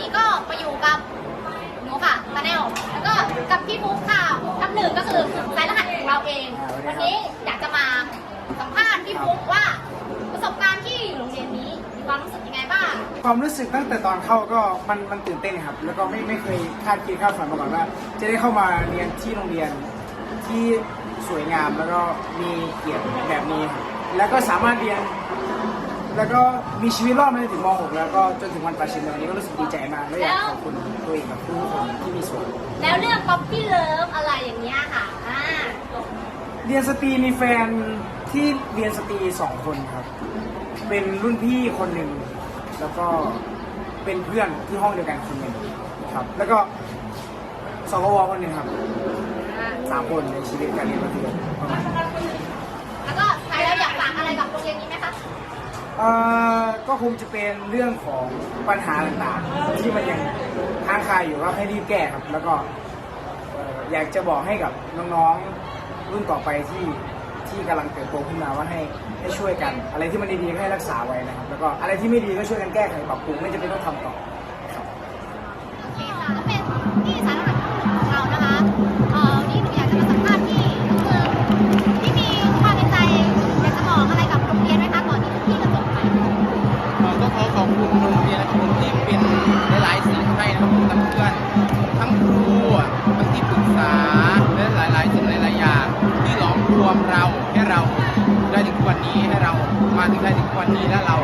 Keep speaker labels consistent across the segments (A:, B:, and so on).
A: นี้ก็มาอยู่กับหนูค่ะตาแนลแล้วก็กับพี่ฟุ๊กค่ะน้ำหนึ่งก็คือสายรหัสของเราเอง วันนี้อยากจะมาสัมภาษณ์พี่ฟุ๊กว่า ประสบการณ์ที่โรงเรียนนี้มีความรู้สึกยังไงบ้าง
B: ความรู้สึกตั้งแต่ตอนเข้าก็มันมันตื่นเต้นครับ แล้วก็ไม่ไม่เคยคาดคิดคาดฝันมาก่อนว่า จะได้เข้ามาเรียนที่โรงเรียนที่สวยงามแล้วก็มีเกียรติแบบนี้แล้วก็สามารถเรียน แล้วก็มีชีวิตรอดมาจนถึงม .6 แล้วก็จนถึงวันปัจจุบันนี้ก็รู้สึกดีใจมากและอยากขอบคุณตัวเองกับทุกคนที่มีส่วน
A: แล้วเรื่องป๊อปปี้เลิฟอะไรอย่างเงี้ยค่ะอ่า
B: เรียนสตรีมีแฟนที่เรียนสตรีสองคนครับ เป็นรุ่นพี่คนหนึ่งแล้วก็เป็นเพื่อนที่ห้องเดียวกันคนหนึ่งครับ แล้วก็สกวคนหนึ่งครับสามคนในชีวิตการเรียนมัธยมประมาณนี้
A: แล้วก็ใครแล้วอยากฝากอะไรกับโรงเรียนนี้ไหมคะ
B: เอ่อก็คงจะเป็นเรื่องของปัญหาต่างๆ ที่มันยังค้างคาอยู่ก็ให้รีบแก้ครับ แล้วก็เอ่ออยากจะบอกให้กับน้องๆรุ่นต่อไปที่ที่กำลังเติบโตขึ้นมาว่าให้ให้ช่วยกัน อะไรที่มันดีๆก็ให้รักษาไว้นะครับ แล้วก็อะไรที่ไม่ดีก็ช่วยกันแก้ไขปรับปรุงไม่จำเป็นต้องทำต่อ
C: ให้เราได้ถึงวันนี้ให้เรามาถึงได้ถึงวันนี้และเรา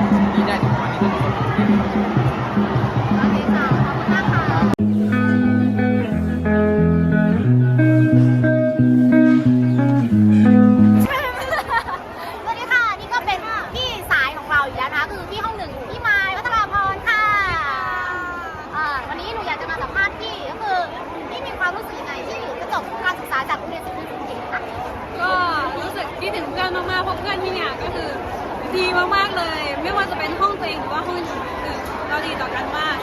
D: ก็คือดีมากๆเลย ไม่ว่าจะเป็นห้องตัวเองหรือว่าห้องอื่นๆเราดีต่อกันมาก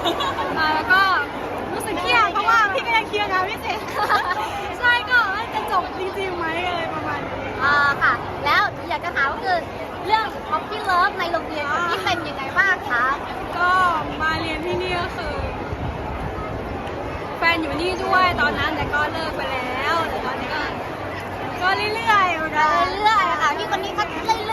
D: อ่าแล้วก็รู้สึกเครียดเพราะว่าพี่ก็ยังเคลียร์งานไม่เสร็จใช่ก็ว่าจะจบจริงๆไหมอะไรประมาณนี้
A: อ่าค่ะ แล้วหนูอยากจะถามก็คือเรื่อง Poppy Love ในโรงเรียนของพี่เป็นยังไงบ้างคะ
D: ก็มาเรียนที่นี่ก็คือแฟนอยู่นี่ด้วยตอนนั้นแต่ก็เลิกไปแล้วแต่ตอนนี้ก็ก็เรื่อยๆอยู่นะเรื่อยๆอะค่ะพี่คนนี้เขา
A: เรื่อยๆ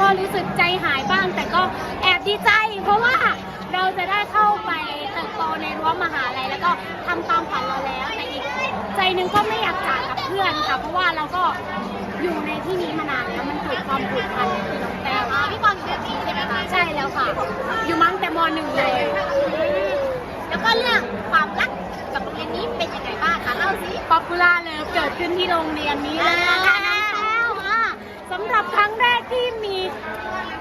E: ก็รู้สึกใจหายบ้าง แต่ก็แอบดีใจ เพราะว่าเราจะได้เข้าไปเติบโตในรั้วมหาลัยแล้วก็ทำตามฝันเราแล้วแต่อีกใจหนึงก็ไม่อยากจากกับเพื่อนค่ะ เพราะว่าเราก็อยู่ในที่นี้มานานแล้วมันเกิดความผูกพันแต่อ่า
A: พี่กางอยู่แบบนี้ใช่ไหมคะใช่แล้ว
E: ค่ะ อยู่มั้งแต่มหนึ่งเลย
A: แล้วก็เรื่องความรักกับโรงเรียนนี้เป็นยังไงบ้างคะเล่าสิ
E: ป๊อปปูล่าเลยเกิดขึ้นที่โรงเรียนนี้เลยนะคะน้องแต้วอะ สำหรับครั้งแรกที่มี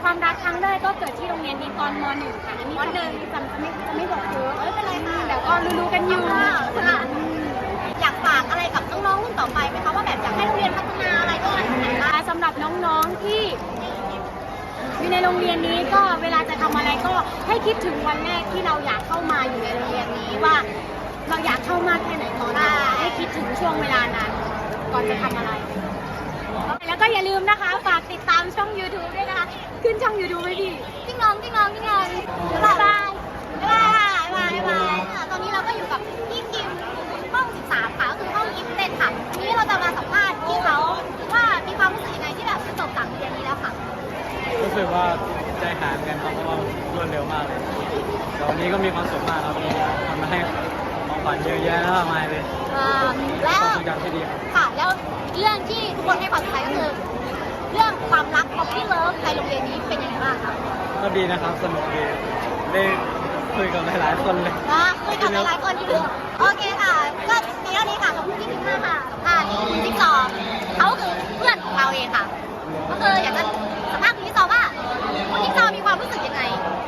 E: ความรักครั้งแรกก็เกิดที่โรงเรียนนี้ตอนมหนึ่งค่ะอันนี้มหนึ่งจำจะไม่จะไม่บอกเยอะเ
A: อ้ยเป็นไรค่ะเดี๋ยว
E: ก็รู้ๆกันอยู่ค่ะ
A: อยากฝากอะไรกับน้องๆรุ่นต่อไปไหมคะว่าแบบอยากให้โรงเรียนพัฒนาอะไรก็อะไรไหนบ้า
E: งสำหรับน้องๆที่อยู่ในโรงเรียนนี้ก็เวลาจะทำอะไรก็ให้คิดถึงวันแรกที่เราอยากเข้ามาอยู่ในโรงเรียนนี้ว่า เราอยากเข้ามากแค่ไหนตอนนั้นให้คิดถึงช่วงเวลานั้นก่อนจะทำอะไร แล้วก็อย่าลืมนะคะ ฝากติดตาม ช่อง YouTube ด้วยนะคะ ขึ้นช่อง YouTube ไว้ดิ
A: จิ้งน้องจิ้งน้องจิ้งน้องบ๊ายบา
E: ย
A: บ๊ายบายบ๊ายบายบ๊ายบายค่ะตอนนี้เราก็อยู่กับพี่กิมห้อง 13 ค่ะก็คือห้องกิฟเต็ดค่ะทีนี้เราจะมาสัมภาษณ์พี่เขาว่ามีความรู้สึกยังไงที่แบบจะจบจากโรงเรียนนี้แล้วค่ะ
F: รู้สึกว่าใจหายเหมือนกันครับเพราะว่ารวดเร็วมากเลยแต่วันนี้ก็มีความสุขมากครับมีทำมาให้ของขวัญเยอะแยะแล้วมากมายเลย
A: อ่าแล้วความทรง
F: จำที่ดีครับ
A: ค่ะแล้วเรื่องที่ทุกคนให้ความสนใจก็คือ เรื่องความรักของพี่เลิฟในโรงเรียนนี้เป็นยังไงบ้างคะ
F: ก็ดีนะครับสนุกดีได้คุยกับหลายๆคนเลย
A: อ่าคุยกับหลายๆคนอยู่โอเคค่ะก็